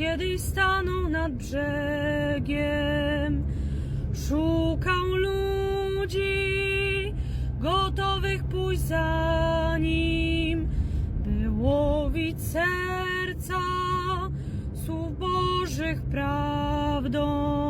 kiedyś stanął nad brzegiem. Szukał ludzi, gotowych pójść za nim, by łowić serca słów Bożych prawdą.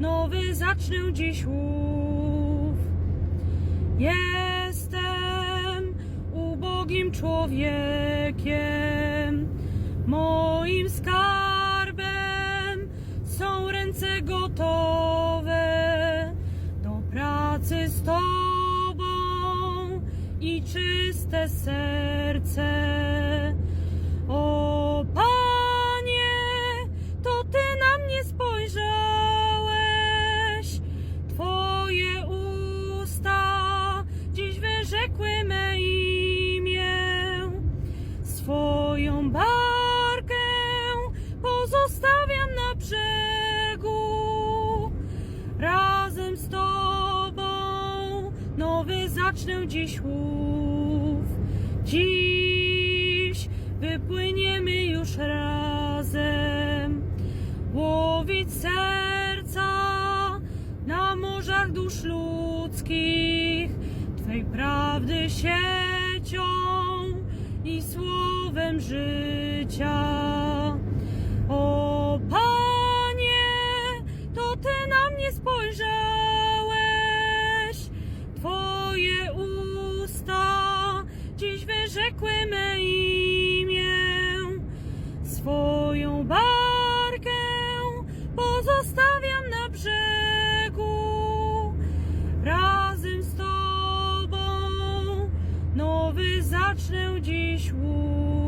Nowy zacznę dziś łów. Jestem ubogim człowiekiem, moim skarbem są ręce gotowe do pracy z Tobą i czyste serce. Swoją barkę pozostawiam na brzegu, razem z Tobą nowy zacznę dziś łów. Dziś wypłyniemy już razem, łowić serca na morzach dusz ludzkich, Twej prawdy i życia. O Panie, to Ty na mnie spojrzałeś, Twoje usta dziś wyrzekły me imię, swoją barkę pozostawiam na brzegu, razem z Tobą nowy zacznę dziś łów.